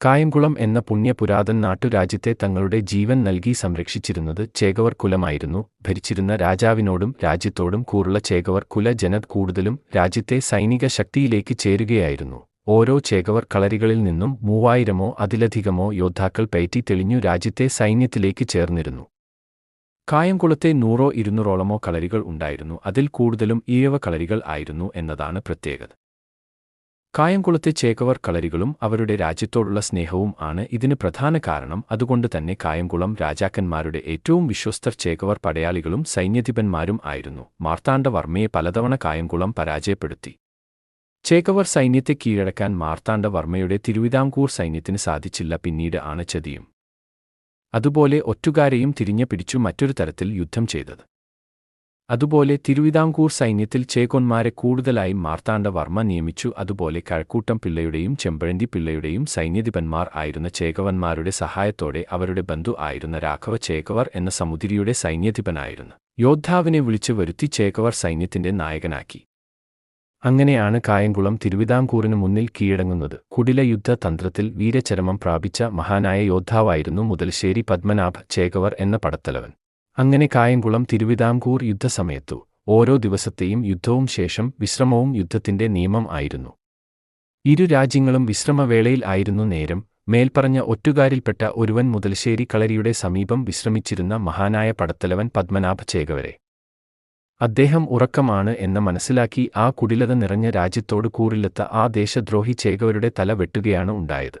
കായംകുളം എന്ന പുണ്യ പുരാതൻ നാട്ടുരാജ്യത്തെ തങ്ങളുടെ ജീവൻ നൽകി സംരക്ഷിച്ചിരുന്നത് ചേകവർ കുലമായിരുന്നു. ഭരിച്ചിരുന്ന രാജാവിനോടും രാജ്യത്തോടും കൂറുള്ള ചേകവർ കുല ജനത് കൂടുതലും രാജ്യത്തെ സൈനിക ശക്തിയിലേക്ക് ചേരുകയായിരുന്നു. ഓരോ ചേകവർ കളരികളിൽ നിന്നും മൂവായിരമോ അതിലധികമോ യോദ്ധാക്കൾ പയറ്റി തെളിഞ്ഞു രാജ്യത്തെ സൈന്യത്തിലേക്ക് ചേർന്നിരുന്നു. കായംകുളത്തെ നൂറോ ഇരുന്നൂറോളമോ കളരികൾ ഉണ്ടായിരുന്നു. അതിൽ കൂടുതലും ഈഴവ കളരികൾ ആയിരുന്നു എന്നതാണ് പ്രത്യേകത. കായംകുളത്തെ ചേകവർ കളരികളും അവരുടെ രാജ്യത്തോടുള്ള സ്നേഹവും ആണ് ഇതിന് പ്രധാന കാരണം. അതുകൊണ്ട് തന്നെ കായംകുളം രാജാക്കന്മാരുടെ ഏറ്റവും വിശ്വസ്തർ ചേകവർ പടയാളികളും സൈന്യധിപന്മാരും ആയിരുന്നു. മാർത്താണ്ഡവർമ്മയെ പലതവണ കായംകുളം പരാജയപ്പെടുത്തി. ചേകവർ സൈന്യത്തെ കീഴടക്കാൻ മാർത്താണ്ഡവർമ്മയുടെ തിരുവിതാംകൂർ സൈന്യത്തിന് സാധിച്ചില്ല പിന്നീട് ആണ് ചതിയും അതുപോലെ ഒറ്റുകാരെയും തിരിഞ്ഞ പിടിച്ചു മറ്റൊരു തരത്തിൽ യുദ്ധം ചെയ്തത്. അതുപോലെ തിരുവിതാംകൂർ സൈന്യത്തിൽ ചേകോന്മാരെ കൂടുതലായി മാർത്താണ്ഡവർമ്മ നിയമിച്ചു. അതുപോലെ കഴക്കൂട്ടം പിള്ളയുടെയും ചെമ്പഴന്തി പിള്ളയുടെയും സൈന്യധിപന്മാർ ആയിരുന്ന ചേകവന്മാരുടെ സഹായത്തോടെ അവരുടെ ബന്ധു ആയിരുന്ന രാഘവ ചേകവർ എന്ന സമുദ്രിയുടെ സൈന്യധിപനായിരുന്നു. യോദ്ധാവിനെ വിളിച്ചു വരുത്തി ചേകവർ സൈന്യത്തിന്റെ നായകനാക്കി. അങ്ങനെയാണ് കായംകുളം തിരുവിതാംകൂറിനു മുന്നിൽ കീഴടങ്ങുന്നത്. കുടില യുദ്ധ തന്ത്രത്തിൽ വീരചരമം പ്രാപിച്ച മഹാനായ യോദ്ധാവായിരുന്നു മുതൽശ്ശേരി പത്മനാഭ ചേകവർ എന്ന പടത്തലവൻ. അങ്ങനെ കായംകുളം തിരുവിതാംകൂർ യുദ്ധസമയത്തു ഓരോ ദിവസത്തെയും യുദ്ധവും ശേഷം വിശ്രമവും യുദ്ധത്തിന്റെ നിയമം ആയിരുന്നു. ഇരു രാജ്യങ്ങളും വിശ്രമവേളയിൽ ആയിരുന്നു നേരം മേൽപ്പറഞ്ഞ ഒറ്റുകാരിൽപ്പെട്ട ഒരുവൻ മുതൽശ്ശേരി കളരിയുടെ സമീപം വിശ്രമിച്ചിരുന്ന മഹാനായ പടത്തലവൻ പത്മനാഭ ചേകവരെ അദ്ദേഹം ഉറക്കമാണ് എന്ന് മനസ്സിലാക്കി ആ കുടിലത നിറഞ്ഞ രാജ്യത്തോട് കൂറിലെത്ത ആ ദേശദ്രോഹി ചേകവരുടെ തല വെട്ടുകയാണ് ഉണ്ടായത്.